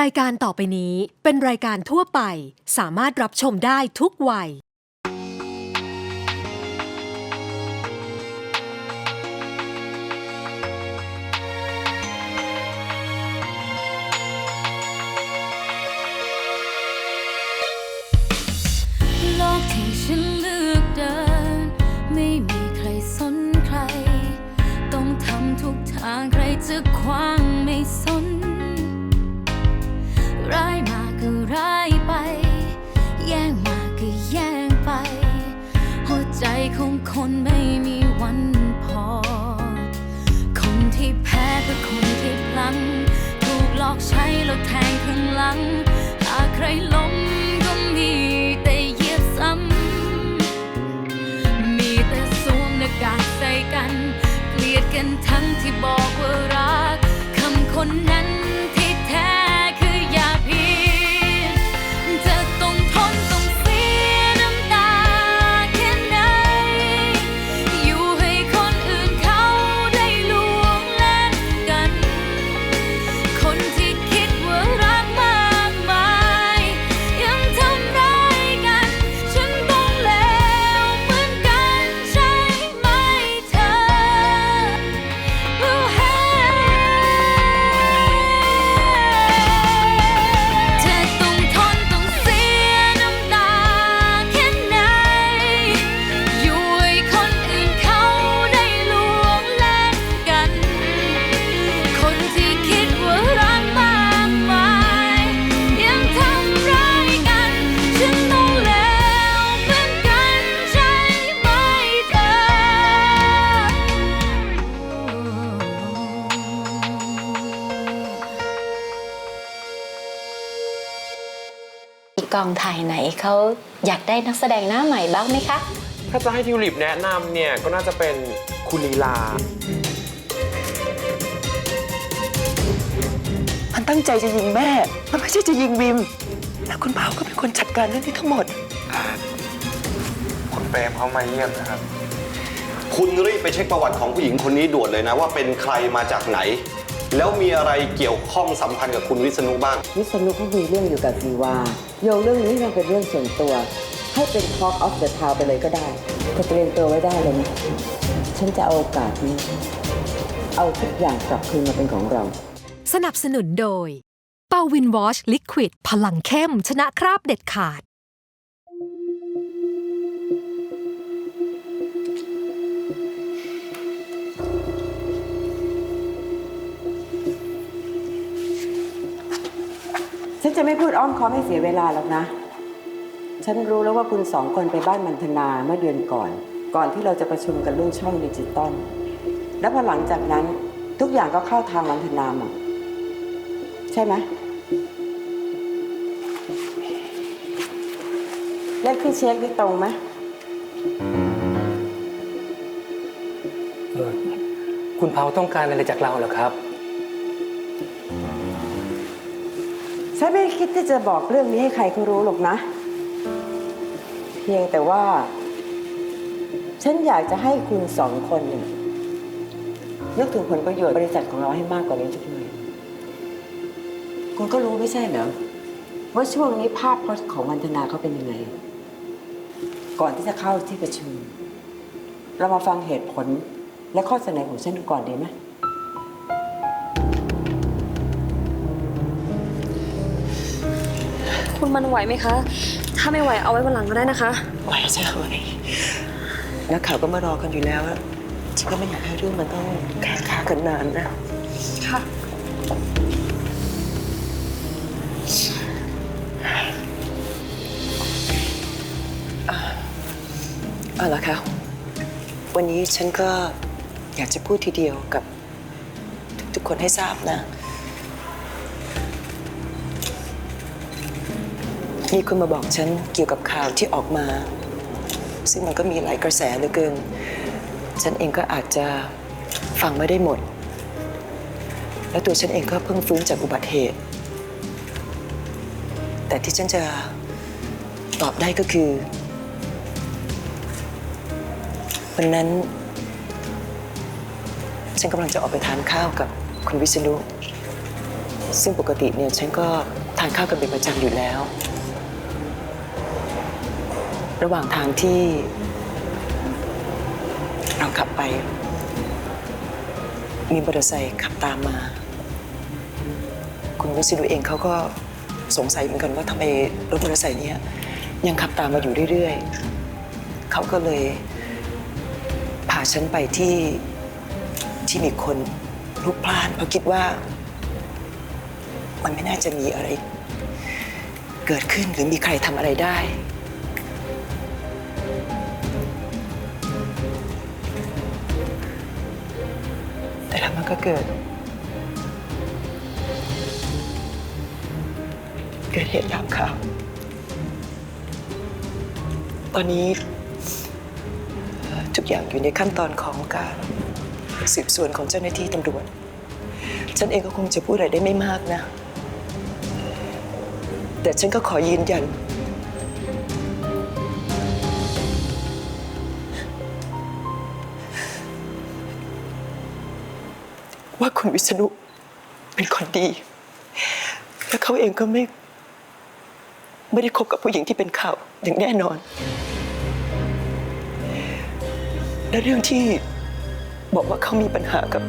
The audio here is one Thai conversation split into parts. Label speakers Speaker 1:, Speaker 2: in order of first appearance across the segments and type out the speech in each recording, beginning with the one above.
Speaker 1: รายการต่อไปนี้เป็นรายการทั่วไป สามารถรับชมได้ทุกวัย
Speaker 2: โลกที่ฉันเลือกเดิน ไม่มีใครสนใคร ต้องทำทุกทางใครจะ อกใช้แล้วแทงข้างหลัง หากใครล้ม อกอง
Speaker 3: ถ่ายไหนเขาอยากได้นักแสดงหน้าใหม่บ้างไหมคะ
Speaker 4: ถ้าจะให้ทิวลิปแนะนำเนี่ย ก็น่าจะเป็นคุณลีลา
Speaker 5: มันตั้งใจจะยิงแม่ มันไม่ใช่จะยิงวิม แล้วคุณเผาก็เป็นคนจัดการเรื่องนี้ทั้งหมด
Speaker 4: คุณเปรมเขามาเยี่ยมนะครับ
Speaker 6: คุณรีบไปเช็คประวัติของผู้หญิงคนนี้ด่วนเลยนะ ว่าเป็นใครมาจากไหน แล้วมีอะไรเกี่ยวข้องสัมพันธ์กับคุณวิษณุบ้าง
Speaker 7: วิษณุเขามีเรื่องอยู่กับซีวาโยงเรื่องนี้มันเป็นเรื่องส่วนตัว ให้เป็น Talk of the Town ไปเลยก็ได้จะเตรียมตัวไว้ได้เลยนะฉันจะเอาโอกาสนี้เอาทุกอย่างกลับคืนมาเป็นของเรา
Speaker 1: สนับสนุนโดย เปาวินวอชลิควิด พลังเข้ม ชนะคราบเด็ดขาด
Speaker 7: ฉันจะไม่พูดอ้อมค้อมให้เสียเวลาหรอกนะ ฉันรู้แล้วว่าคุณสองคนไปบ้านมันธนาเมื่อเดือนก่อน ก่อนที่เราจะประชุมกันเรื่องช่องดิจิตอล แล้วพอหลังจากนั้นทุกอย่างก็เข้าทางมันธนาหมดใช่ไหมเลขที่เช็คนี่ตรงไหม
Speaker 8: เออคุณเผาต้องการอะไรจากเราเหรอครับ
Speaker 7: คิดที่จะบอกเรื่องนี้ให้ใครเขารู้หรอกนะ เพียงแต่ว่า ฉันอยากจะให้คุณสองคนเนี่ยนึกถึงผลประโยชน์บริษัทของเราให้มากกว่านี้สักหน่อยคุณก็รู้ไม่ใช่เหรอว่าช่วงนี้ภาพพจน์ของวันธนาเขาเป็นยังไง ก่อนที่จะเข้าที่ประชุม เรามาฟังเหตุผลและข้อเสนอของฉันก่อนดีไหม
Speaker 9: คุณมันไหวไหมคะ ถ้าไม่ไหวเอาไว้วันหลังก็ได้นะคะ
Speaker 5: ไหวจะไหวนักข่าวก็มารอกันอยู่แล้วฉันก็ไม่อยากให้เรื่องมันต้องแข่งขากันนานนะ
Speaker 9: ค่ะ
Speaker 5: เอาละค่ะ วันนี้ฉันก็อยากจะพูดทีเดียวกับทุกๆคนให้ทราบนะ มีคนมาบอกฉันเกี่ยวกับข่าวที่ออกมา ซึ่งมันก็มีหลายกระแสเหลือเกิน ฉันเองก็อาจจะฟังไม่ได้หมด แล้วตัวฉันเองก็เพิ่งฟื้นจากอุบัติเหตุ แต่ที่ฉันจะตอบได้ก็คือวันนั้น ฉันกำลังจะออกไปทานข้าวกับคุณวิษณุซึ่งปกติเนี่ยฉันก็ทานข้าวกันเป็นประจำอยู่แล้ว ระหว่างทางที่เราขับไป มีมอเตอร์ไซค์ขับตามมา คุณวิศนุเองเขาก็สงสัยเหมือนกันว่าทำไมรถมอเตอร์ไซค์เนี้ยยังขับตามมาอยู่เรื่อยๆ เขาก็เลยพาฉันไปที่ที่มีคนพลุกพล่านเพราะคิดว่า มันไม่น่าจะมีอะไร เกิดขึ้นหรือมีใครทำอะไรได้ แล้วมันก็เกิด เกิดเหตุตามข่าวตอนนี้ทุกอย่างอยู่ในขั้นตอนของการสืบสวนของเจ้าหน้าที่ตำรวจ ฉันเองก็คงจะพูดอะไรได้ไม่มากนะ แต่ฉันก็ขอยืนยัน ว่าคุณวิษณุเป็นคนดี และเขาเองก็ไม่ ไม่ได้คบกับผู้หญิงที่เป็นข่าวอย่างแน่นอน และเรื่องที่บอกว่าเขามีปัญหากับ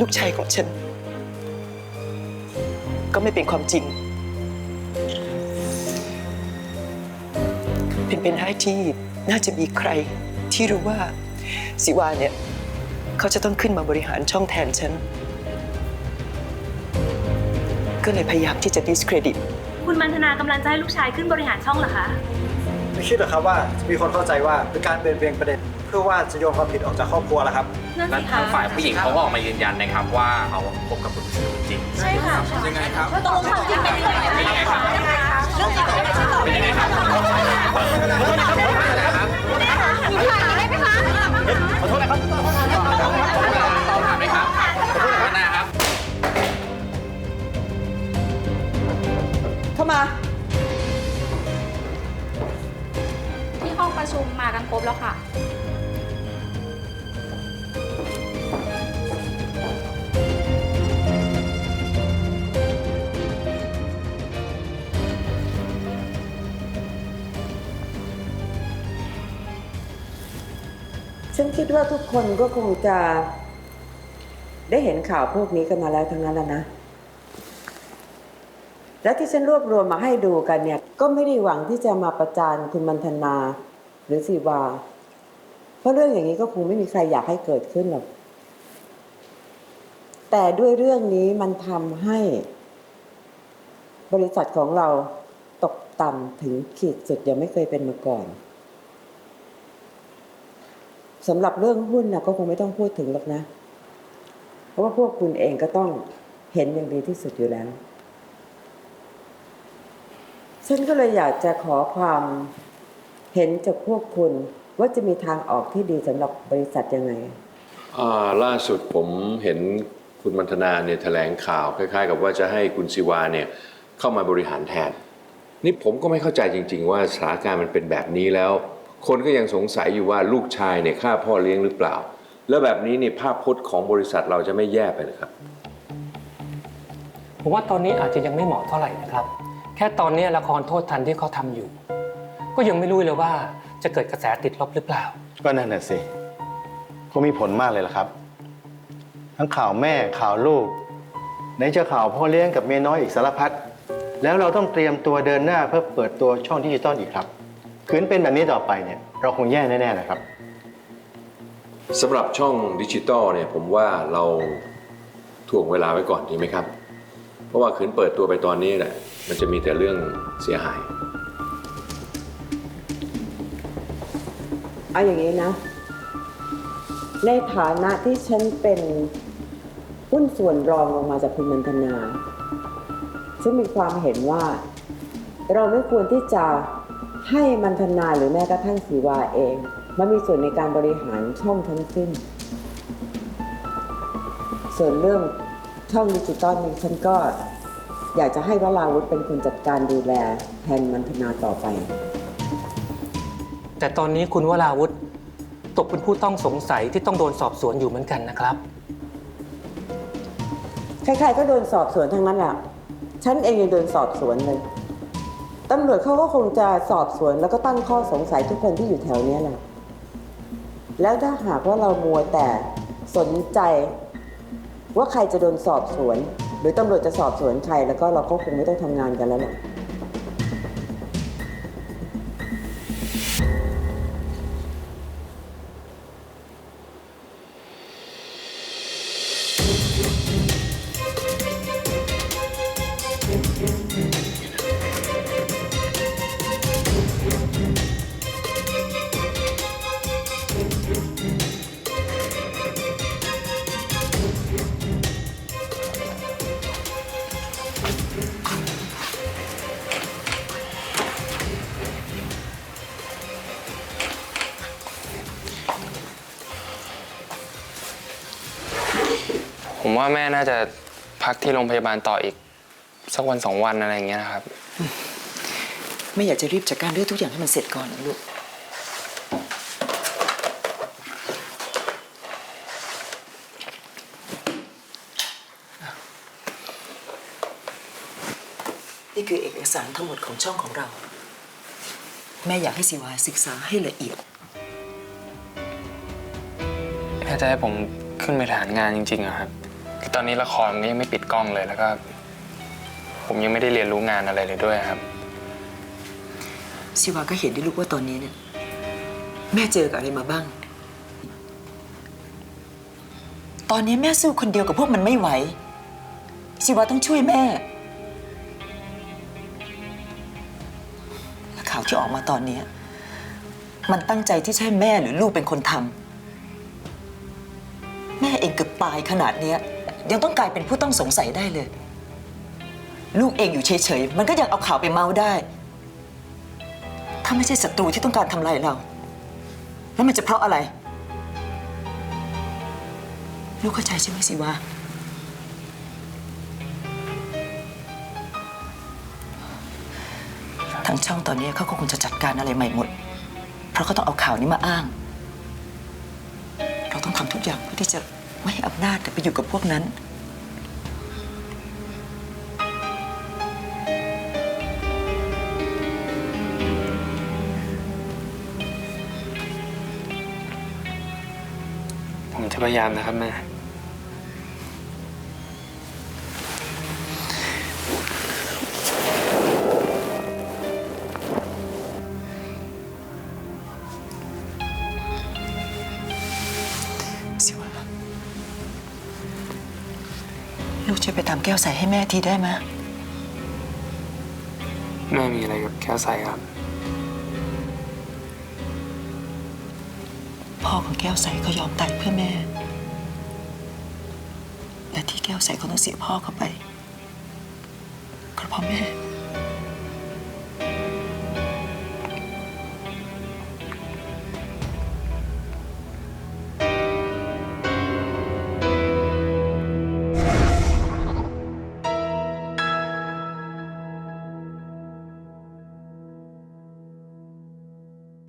Speaker 5: ลูกชายของฉัน ก็ไม่เป็นความจริง เป็นเป็นได้ที่น่าจะมีใครที่รู้ว่าสิวาเนี่ย เขาจะต้องขึ้นมาบริหารช่องแทนฉัน ก็เลยพยายามที่จะ discredit
Speaker 10: คุณมันธนากำลังจะให้ลูกชายขึ้นบริหารช่องเหรอคะ
Speaker 11: ไม่คิดหรอกครับว่าจะมีคนเข้าใจว่าเป็นการเปลี่ยนเบนประเด็น เพื่อว่าจะโยนความผิดออกจากครอบครัวแล้วครับ
Speaker 10: นั่น
Speaker 4: และ
Speaker 10: สิ
Speaker 4: ทาง
Speaker 10: คะ
Speaker 4: ฝ่ายผู้หญิงเขาก็ออกมายืนยันนะครับว่าเขาคบกับคุณวิษณุจริง
Speaker 10: ใช่ค่ะ
Speaker 4: ยังไงครับ
Speaker 10: ตกลงความจริงเป็นยังไง
Speaker 4: เป็นยังไงครับ
Speaker 10: เรื่องจริงเป็นยังไง
Speaker 4: เป็นยังไงครับ
Speaker 7: ฉันคิดว่าทุกคนก็คงจะ ได้เห็นข่าวพวกนี้กันมาแล้วทั้งนั้นแล้วนะ และที่ฉันรวบรวมมาให้ดูกันเนี่ย ก็ไม่ได้หวังที่จะมาประจานคุณมันธนา หรือสีวา เพราะเรื่องอย่างนี้ก็คงไม่มีใครอยากให้เกิดขึ้นหรอก แต่ด้วยเรื่องนี้มันทำให้ บริษัทของเราตกต่ำถึงขีดสุดยังไม่เคยเป็นมาก่อน สำหรับเรื่องหุ้นนะก็คงไม่ต้องพูดถึงหรอกนะ เพราะว่าพวกคุณเองก็ต้องเห็นอย่างดีที่สุดอยู่แล้ว ฉันก็เลยอยากจะขอความเห็นจากพวกคุณว่าจะมีทางออกที่ดีสำหรับบริษัทยังไง
Speaker 12: อ่าล่าสุดผมเห็นคุณมัณฑนาเนี่ยแถลงข่าวคล้ายๆ กับว่าจะให้คุณศิวาเนี่ยเข้ามาบริหารแทน นี่ผมก็ไม่เข้าใจจริง ๆ ว่าสถานการณ์มันเป็นแบบนี้แล้ว คนก็ยังสงสัยอยู่ว่าลูกชายเนี่ยฆ่าพ่อเลี้ยงหรือเปล่า แล้วแบบนี้เนี่ยภาพพจน์ของบริษัทเราจะไม่แย่ไปเหรอครับ
Speaker 8: ผมว่าตอนนี้อาจจะยังไม่เหมาะเท่าไหร่นะครับ แค่ตอนนี้ละครโทษทันที่เขาทำอยู่ ก็ยังไม่รู้เลยว่าจะเกิดกระแสติดลบหรือเปล่า
Speaker 11: ก็นั่นน่ะสิคงมีผลมากเลยล่ะครับ ทั้งข่าวแม่ข่าวลูกไหนจะข่าวพ่อเลี้ยงกับเมียน้อยอีกสารพัดแล้วเราต้องเตรียมตัวเดินหน้าเพื่อเปิดตัวช่องดิจิตอลอีกครับ ขืนเป็นแบบนี้ต่อไปเนี่ยเราคงแย่แน่ๆนะครับ
Speaker 12: สำหรับช่องดิจิตอลเนี่ยผมว่าเราถ่วงเวลาไว้ก่อนดีไหมครับ เพราะว่าขืนเปิดตัวไปตอนนี้แหละมันจะมีแต่เรื่องเสียหาย
Speaker 7: เอาอย่างนี้นะ ในฐานะที่ฉันเป็นหุ้นส่วนรองลงมาจากคุณมันธนา ฉันมีความเห็นว่า เราไม่ควรที่จะ ให้มันธนาหรือแม้กระทั่งสีวาเองมามีส่วนในการบริหารช่องทั้งสิ้น ส่วนเรื่องช่องดิจิตอลนี้ฉันก็อยากจะให้วราวุธเป็นคนจัดการดูแลแทนมันธนาต่อไป
Speaker 8: แต่ตอนนี้คุณวราวุธตกเป็นผู้ต้องสงสัยที่ต้องโดนสอบสวนอยู่เหมือนกันนะครับถ
Speaker 7: ใครๆก็โดนสอบสวนทั้งนั้นแหละ ฉันเองยังโดนสอบสวนเลย ตำรวจเขาก็คงจะสอบสวนแล้วก็ตั้งข้อสงสัยทุกคนที่อยู่แถวเนี้ยแหละแล้วถ้าหากว่าเรามัวแต่สนใจ ว่าใครจะโดนสอบสวน หรือตำรวจจะสอบสวนใครแล้วก็เราก็คงไม่ต้องทำงานกันแล้วแหละ
Speaker 13: ว่าแม่น่าจะพักที่โรงพยาบาลต่ออีก สักวันสองวันอะไรอย่างเงี้ยนะครับ
Speaker 5: ไม่อยากจะรีบจัดการเรื่องทุกอย่างให้มันเสร็จก่อนนะลูก นี่คือเอกสารทั้งหมดของช่องของเรา แม่อยากให้สิวาศึกษาให้ละเอียด
Speaker 13: ถ้าจะให้ผมขึ้นไปฐานงานจริงๆอะครับคือ ตอนนี้ละครมันยังไม่ปิดกล้องเลยแล้วก็ ผมยังไม่ได้เรียนรู้งานอะไรเลยด้วยครับ
Speaker 5: สิวาก็เห็นได้ลูกว่าตอนนี้เนี่ย แม่เจอกับอะไรมาบ้าง ตอนนี้แม่สู้คนเดียวกับพวกมันไม่ไหว สิวาต้องช่วยแม่และข่าวที่ออกมาตอนนี้มันตั้งใจที่จะใช่แม่หรือลูกเป็นคนทำแม่เองเกือบตายขนาดเนี้ย ยังต้องกลายเป็นผู้ต้องสงสัยได้เลย ลูกเองอยู่เฉยๆ มันก็ยังเอาข่าวไปเมาได้ ถ้าไม่ใช่ศัตรูที่ต้องการทำลายเรา แล้วมันจะเพราะอะไร ลูกเข้าใจใช่ไหมสิวะทางช่องตอนนี้เขาก็คงจะจัดการอะไรใหม่หมด เพราะเขาต้องเอาข่าวนี้มาอ้าง เราต้องทำทุกอย่างเพื่อที่จะ ไม่ให้อำนาจไปอยู่กับพวกนั้น
Speaker 13: ผมจะพยายามนะครับแม่
Speaker 5: ลูกช่วยไปตามแก้วใส่ให้แม่ทีได้ไหม
Speaker 13: แม่มีอะไรกับแก้วใสครับ
Speaker 5: พ่อของแก้วใสเขายอมตายเพื่อแม่ และที่แก้วใสเขาต้องเสียพ่อเขาไปก็เพราะแม่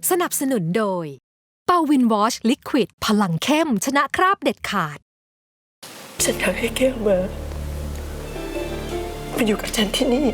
Speaker 1: สนับสนุนโดยเปาวินวอชลิควิดพลังเข้ม ชนะคราบเด็ดขาด
Speaker 5: ฉันอยากให้แก้วมามาอยู่กับฉันที่นี่